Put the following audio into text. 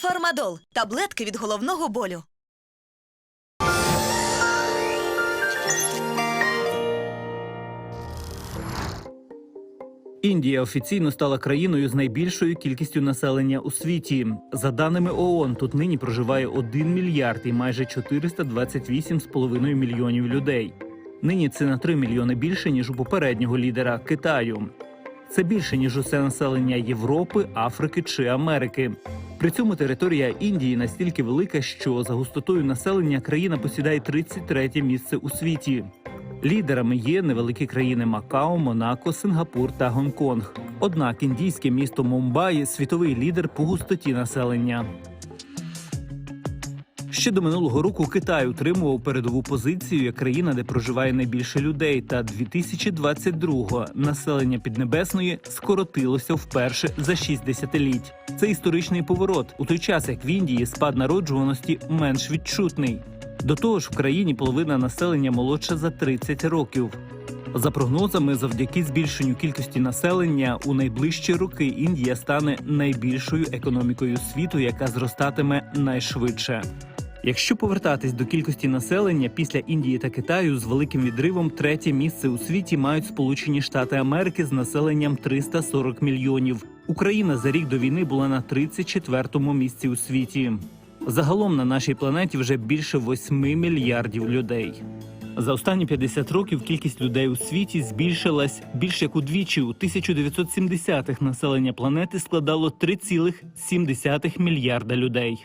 Фармадол таблетки від головного болю. Індія офіційно стала країною з найбільшою кількістю населення у світі. За даними ООН, тут нині проживає 1 мільярд і майже 428,5 мільйонів людей. Нині це на 3 мільйони більше ніж у попереднього лідера Китаю. Це більше ніж усе населення Європи, Африки чи Америки. При цьому територія Індії настільки велика, що за густотою населення країна посідає 33 місце у світі. Лідерами є невеликі країни Макао, Монако, Сингапур та Гонконг. Однак індійське місто Мумбаї світовий лідер по густоті населення. Ще до минулого року Китай утримував передову позицію як країна, де проживає найбільше людей. Та 2022-го населення Піднебесної скоротилося вперше за 6 десятиліть. Це історичний поворот у той час, як в Індії спад народжуваності менш відчутний. До того ж, в країні половина населення молодша за 30 років. За прогнозами, завдяки збільшенню кількості населення у найближчі роки Індія стане найбільшою економікою світу, яка зростатиме найшвидше. Якщо повертатись до кількості населення після Індії та Китаю з великим відривом, третє місце у світі мають Сполучені Штати Америки з населенням 340 мільйонів. Україна за рік до війни була на 34-му місці у світі. Загалом на нашій планеті вже більше 8 мільярдів людей. За останні 50 років кількість людей у світі збільшилась більш як удвічі. У 1970-х населення планети складало 3,7 мільярда людей.